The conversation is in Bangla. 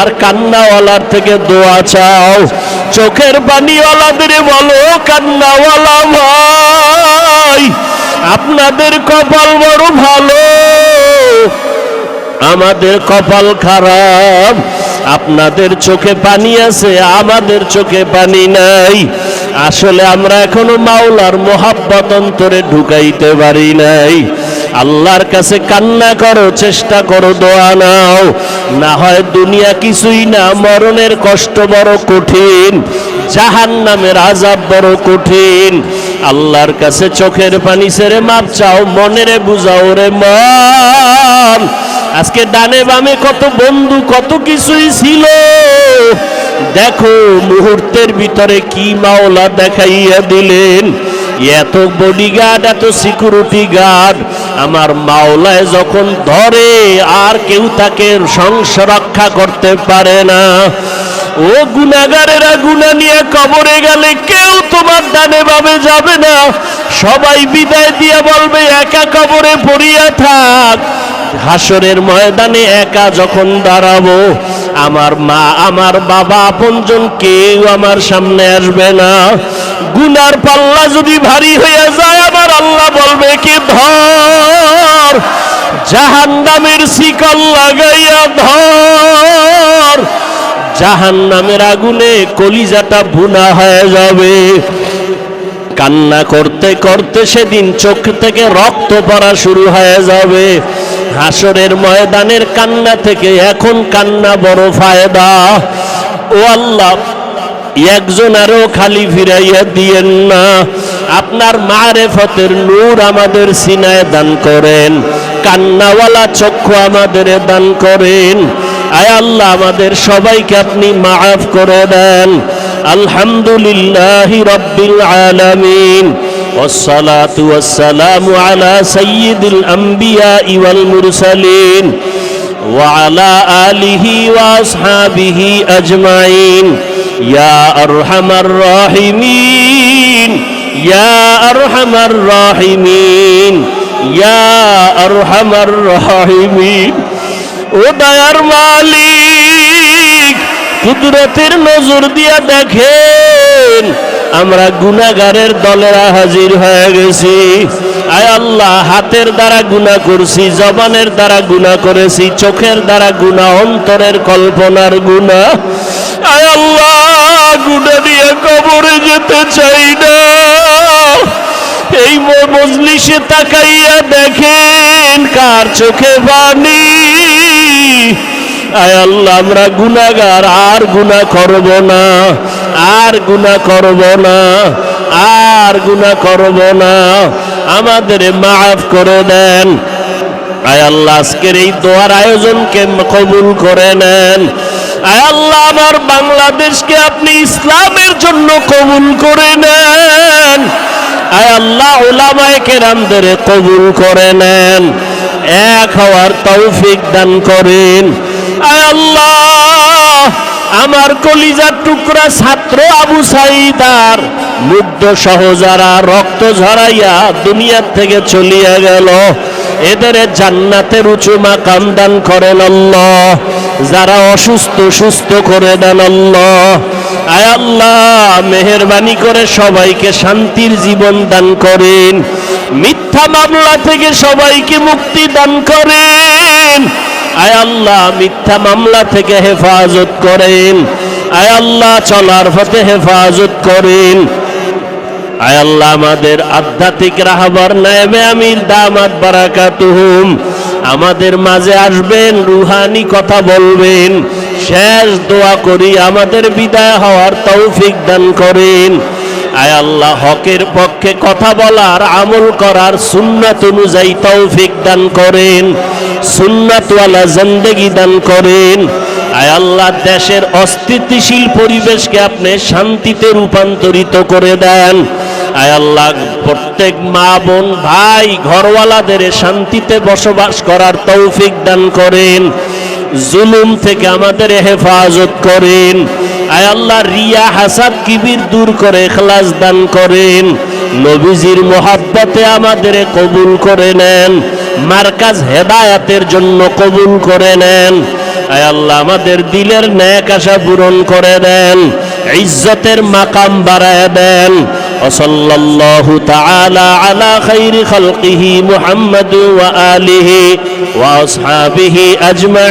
আর কান্নাওয়ালার থেকে দোয়া চাও। চোখের পানিওয়ালাদের বলো, কান্নাওয়ালা ভাই, আপনাদের কপাল বড় ভালো, আমাদের কপাল খারাপ। আপনাদের চোখে পানি আছে, আমাদের চোখে পানি নাই। আসলে আমরা এখনও মাওলার মোহাব্বত অন্তরে ঢুকাইতে পারি নাই। আল্লাহর কাছে কান্না করো, চেষ্টা করো, দোয়া নাও। না হয় দুনিয়া কিছুই না, মরণের কষ্ট বড় কঠিন জাহান নামের আজাব বড় কঠিন। আল্লাহর কাছে চোখের পানি ছেড়ে মাপ চাও, মনেরে বুঝাও রে মন। আজকে ডানে বামে কত বন্ধু, কত কিছুই ছিল। দেখো মুহূর্তের ভিতরে কি মাওলা দেখাইয়া দিলেন। এত বডিগার্ড এত সিকিউরিটি গার্ড আমার মাওলায় যখন ধরে, আর কেউ তাকে সংস রক্ষা করতে পারে না। ও গুনাগারেরা গুনা নিয়ে কবরে গেলে কেউ তোমার ডানে ভাবে যাবে না। সবাই বিদায় দিয়ে বলবে, একা কবরে পড়িয়া থাক। হাসরের ময়দানে একা যখন দাঁড়াবো, আমার মা, আমার বাবা আপনজন কেউ আমার সামনে আসবে না। গুনার পাল্লা যদি ভারী হয়ে যায়, আমার আল্লাহ বলবে কি, ধর জাহান নামের শিকল লাগাইয়া ধর জাহান নামের আগুনে কলিজাটা ভুনা হয়ে যাবে। কান্না করতে করতে সেদিন চোখ থেকে রক্ত পড়া শুরু হয়ে যাবে। হাসরের ময়দানের কান্না থেকে এখন কান্না বড় ফায়দা। ও আল্লাহ একজন আরো খালি ফিরাইয়া দিয়েন না আপনার মারেফতের নূর আমাদের সিনায় দান করেন কান্নাওয়ালা চক্ষু আমাদের দান করেন আয় আল্লাহ আমাদের সবাইকে আপনি মাফ করে দেন আলহামদুলিল্লাহ রব্বিল আলামিন والصلاة والسلام على سيد الأنبياء والمرسلين وعلى آله وأصحابه أجمعين ইয়া ও দয়ার মালিক, কুদরতের নজর দিয়া দেখেন, আমরা গুনাগারের দলেরা হাজির হয়ে গেছি। আয় আল্লাহ, হাতের দ্বারা গুণা করছি, জবানের দ্বারা গুণা করেছি, চোখের দ্বারা গুণা অন্তরের কল্পনার গুণা যেতে চাই না। এই মজলিসে তাকাইয়া দেখেন কার চোখে বাণী। আয় আল্লাহ, আমরা গুনাগার আর গুনাহ করব না, আর গুনাহ করব না, আর গুনাহ করব না। আমাদের মাফ করে দেন। আয় আল্লাহ, আজকের এই দোয়ার আয়োজনকে কবুল করে নেন। আল্লাহ, আমার বাংলাদেশকে আপনি ইসলামের জন্য কবুল করে নেন। আল্লাহ ওলামায় কেরামদের কবুল করে নেন। এক হওয়ার তৌফিক দান করেন। আয় আল্লাহ, আমার কলিজার টুকরা ছাত্র আবু সাইদার মুগ্ধ সহ যারা রক্ত ঝরাইয়া দুনিয়ার থেকে চলিয়া গেল। এদের জান্নাতের উঁচু মাকাম দান করেন আল্লাহ। যারা অসুস্থ, সুস্থ করে দেন আল্লাহ। আয় আল্লাহ, মেহরবানি করে সবাইকে শান্তির জীবন দান করেন। মিথ্যা মামলা থেকে সবাইকে মুক্তি দান করেন। আয় আল্লাহ, মিথ্যা মামলা থেকে হেফাজত করেন। আয় আল্লাহ, চলার পথে হেফাজত করেন। আয় আল্লাহ আমাদের আধ্যাত্মিক রাহাবার নায়েবে আমির দামাত বারাকাতুহুম। আমাদের মাঝে আসবেন, রুহানি কথা বলবেন। শেষ দোয়া করি, আমাদের বিদায় হওয়ার তৌফিক দান করেন। আয় আল্লাহ, হকের পক্ষে কথা বলার, আমল করার সুন্নাত অনুযায়ী তৌফিক দান করেন। সুন্নাতওয়ালা জিন্দেগি দান করেন। আয় আল্লাহ, দেশের অস্থিতিশীল পরিবেশকে আপনি শান্তিতে রূপান্তরিত করে দেন। আয় আল্লাহ, প্রত্যেক মা বোন ভাই ঘরওয়ালাদের শান্তিতে বসবাস করার তৌফিক দান করেন, জুলুম থেকে আমাদের হেফাজত করেন। আয় আল্লাহ, রিয়া, হাসাদ, কিবির দূর করে খালাস দান করেন। নবীজির মোহাব্বতে আমাদের কবুল করে নেন, মার্কাজ হেদায়াতের জন্য কবুল করে নেন। আয় আল্লাহ, আমাদের দিলের ন্যাক আশা পূরণ করে দেন, ইজ্জতের মাকাম বাড়ায় দেন। وصلى الله تعالى على خير خلقه محمد وآله وأصحابه أجمعين